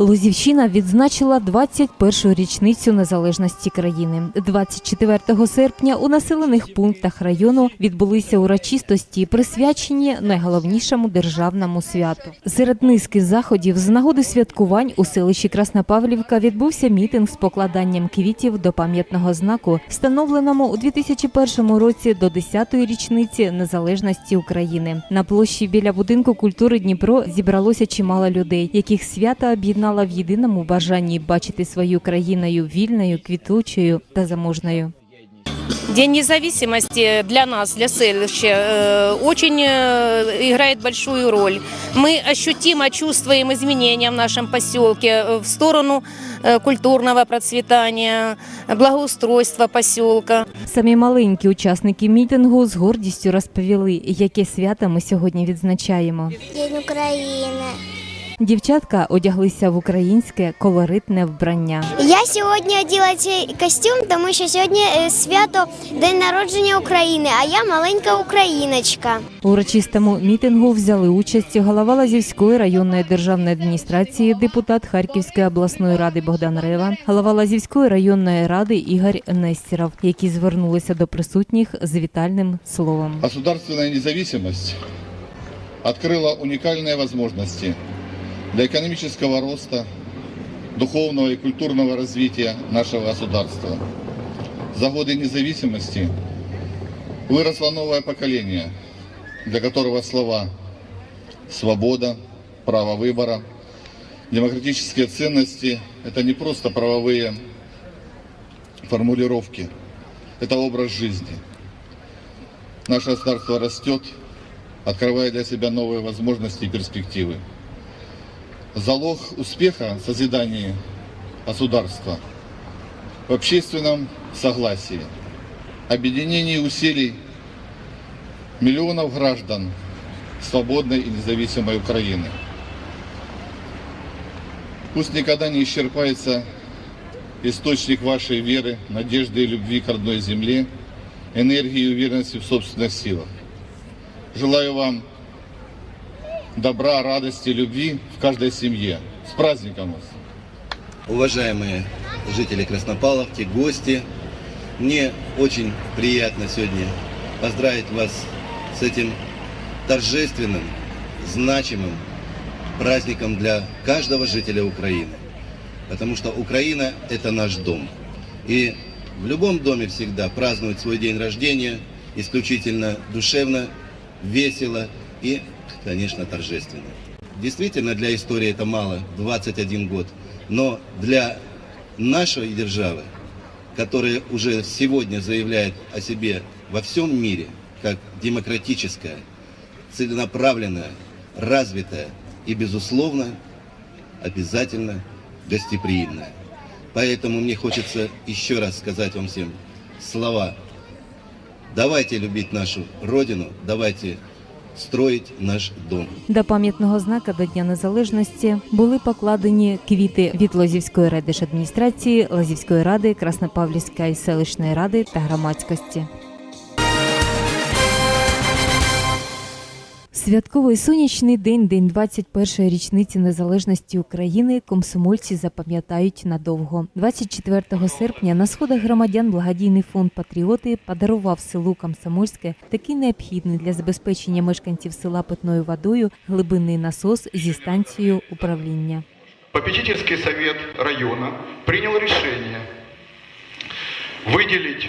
Лозівщина відзначила 21-ю річницю незалежності країни. 24 серпня у населених пунктах району відбулися урочистості, присвячені найголовнішому державному святу. Серед низки заходів з нагоди святкувань у селищі Краснопавлівка відбувся мітинг з покладанням квітів до пам'ятного знаку, встановленому у 2001 році до 10-ї річниці незалежності України. На площі біля будинку культури Дніпро зібралося чимало людей, яких свята об'єднала в єдиному бажанні бачити свою країною вільною, квітучою та заможною. День независимости для нас, для селища, э, очень э, играет большую роль. Мы ощутимо чувствуем изменения в нашем поселке э, в сторону э, культурного процветания, благоустройства поселка. Самі маленькі учасники мітингу з гордістю розповіли, яке свято ми сьогодні відзначаємо. День України. Дівчатка одяглися в українське колоритне вбрання. Я сьогодні оділа цей костюм, тому що сьогодні е, свято День народження України, а я маленька україночка. У урочистому мітингу взяли участь голова Лазівської районної державної адміністрації, депутат Харківської обласної ради Богдан Рева, голова Лазівської районної ради Ігор Нестеров, які звернулися до присутніх з вітальним словом. Государственная независимость открыла уникальные возможности для экономического роста, духовного и культурного развития нашего государства. За годы независимости выросло новое поколение, для которого слова «свобода», «право выбора», демократические ценности – это не просто правовые формулировки, это образ жизни – Наше государство растет, открывая для себя новые возможности и перспективы. Залог успеха созидания государства в общественном согласии, объединении усилий миллионов граждан свободной и независимой Украины. Пусть никогда не исчерпается источник вашей веры, надежды и любви к родной земле, энергии и уверенности в собственных силах. Желаю вам добра, радости, любви в каждой семье. С праздником вас! уважаемые жители Краснопавловки, гости. Мне очень приятно сегодня поздравить вас с этим торжественным, значимым праздником для каждого жителя Украины. Потому что Украина – это наш дом. И в любом доме всегда празднуют свой день рождения исключительно душевно, весело и, конечно, торжественно. Действительно, для истории это мало, 21 год. Но для нашей державы, которая уже сегодня заявляет о себе во всем мире как демократическая, целенаправленная, развитая и, безусловно, обязательно гостеприимная. Поэтому мне хочется еще раз сказать вам всем слова. Давайте любить нашу Родину, давайте строить наш дом. До пам'ятного знака до Дня Незалежності були покладені квіти від Лозівської райдержадміністрації, Лозівської ради, Краснопавлівської селищної ради та громадськості. Святковий сонячний день, день 21-ї річниці незалежності України, комсомольці запам'ятають надовго. 24 серпня на сходах громадян благодійний фонд Патріоти подарував селу Комсомольське такий необхідний для забезпечення мешканців села питною водою глибинний насос зі станцією управління. Попечительский совет района принял решение выделить,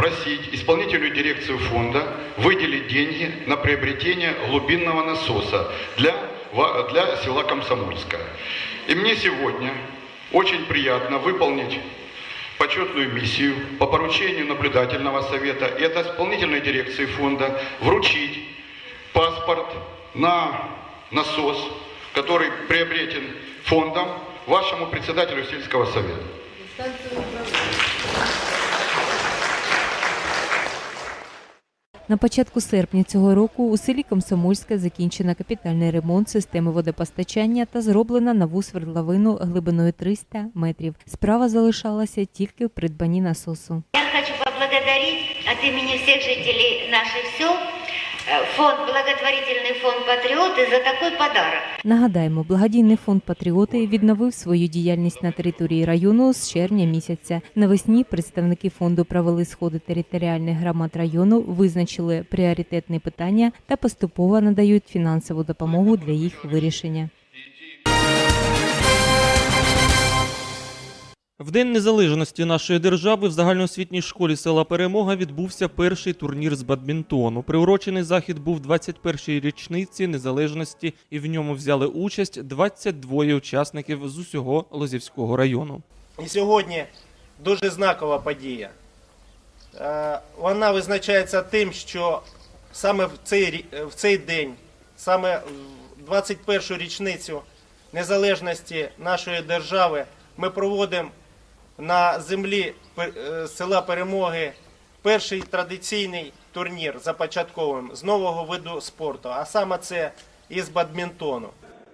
просить исполнительную дирекцию фонда выделить деньги на приобретение глубинного насоса для, для села Комсомольское. И мне сегодня очень приятно выполнить почетную миссию по поручению наблюдательного совета и от исполнительной дирекции фонда вручить паспорт на насос, который приобретен фондом вашему председателю сельского совета. На початку серпня цього року у селі Комсомольське закінчено капітальний ремонт системи водопостачання та зроблена нову свердловину глибиною 300 метрів. Справа залишалася тільки в придбанні насосу. Я хочу поблагодарити від імені всіх жителів наших сел э, фонд, благотворительний фонд патріоти за такий подарок. Нагадаємо, благодійний фонд Патріоти відновив свою діяльність на території району з червня місяця. Навесні представники фонду провели сходи територіальних громад району, визначили пріоритетні питання та поступово надають фінансову допомогу для їх вирішення. В День незалежності нашої держави в загальноосвітній школі села Перемога відбувся перший турнір з бадмінтону. Приурочений захід був 21-й річниці незалежності, і в ньому взяли участь 22 учасників з усього Лозівського району. І сьогодні дуже знакова подія. Е, Вона визначається тим, що саме в цей, в цей день, саме в 21-ю річницю незалежності нашої держави, ми проводимо на землі е, села Перемоги перший традиційний турнір започатковим з нового виду спорту, а саме це із бадмінтону.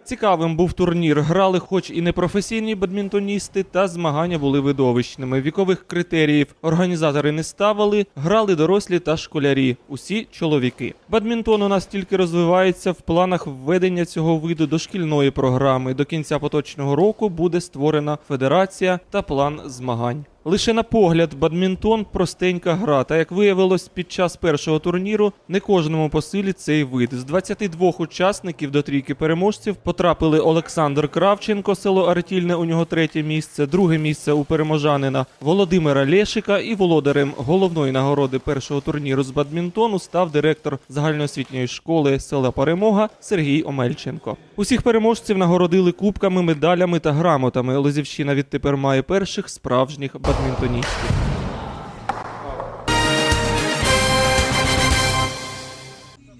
Цікавим був турнір. Грали, хоч і не професійні бадмінтоністи, та змагання були видовищними. Вікових критеріїв організатори не ставили, грали дорослі та школярі, усі чоловіки. Бадмінтон у нас тільки розвивається в планах введення цього виду до шкільної програми. До кінця поточного року буде створена федерація та план змагань. Лише на погляд, бадмінтон простенька гра. Та як виявилось під час першого турніру, не кожному по силі цей вид. З 22 учасників до трійки переможців потрапили Олександр Кравченко, село Артільне, у нього третє місце, друге місце у переможанина Володимира Лєшика і володарем головної нагороди першого турніру з бадмінтону став директор загальноосвітньої школи села Перемога Сергій Омельченко. Усіх переможців нагородили кубками, медалями та грамотами. Лозівщина відтепер має перших справжніх protagonista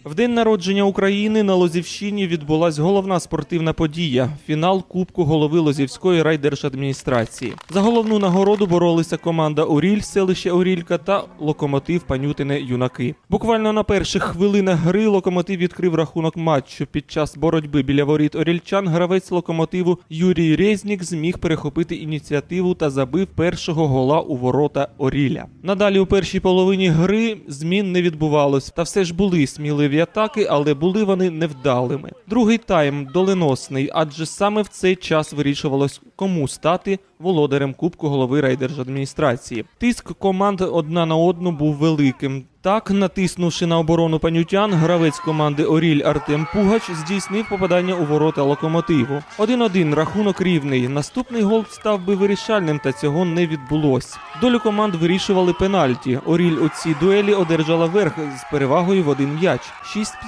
В день народження України на Лозівщині відбулась головна спортивна подія фінал Кубку голови Лозівської райдержадміністрації. За головну нагороду боролися команда Оріль, селище Орілька та локомотив Панютине Юнаки. Буквально на перших хвилинах гри локомотив відкрив рахунок матчу. Під час боротьби біля воріт орільчан гравець локомотиву Юрій Резнік зміг перехопити ініціативу та забив першого гола у ворота Оріля. Надалі у першій половині гри змін не відбувалось, та все ж були сміливі атаки, але були вони невдалими. Другий тайм доленосний, адже саме в цей час вирішувалось, кому стати володарем Кубку голови райдержадміністрації. Тиск команд одна на одну був великим. Так, натиснувши на оборону панютян, гравець команди Оріль Артем Пугач здійснив попадання у ворота локомотиву. 1-1 рахунок рівний. Наступний гол став би вирішальним, та цього не відбулось. Долю команд вирішували пенальті. Оріль у цій дуелі одержала верх з перевагою в один м'яч.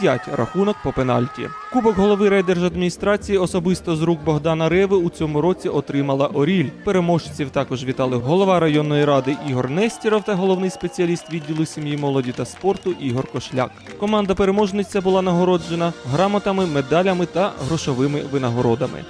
6-5 рахунок по пенальті. Кубок голови райдержадміністрації особисто з рук Богдана Реви у цьому році отримала Оріль. Переможців також вітали голова районної ради Ігор Нестіров та головний спеціаліст відділу сім'ї, молоді та спорту Ігор Кошляк. Команда переможниця була нагороджена грамотами, медалями та грошовими винагородами.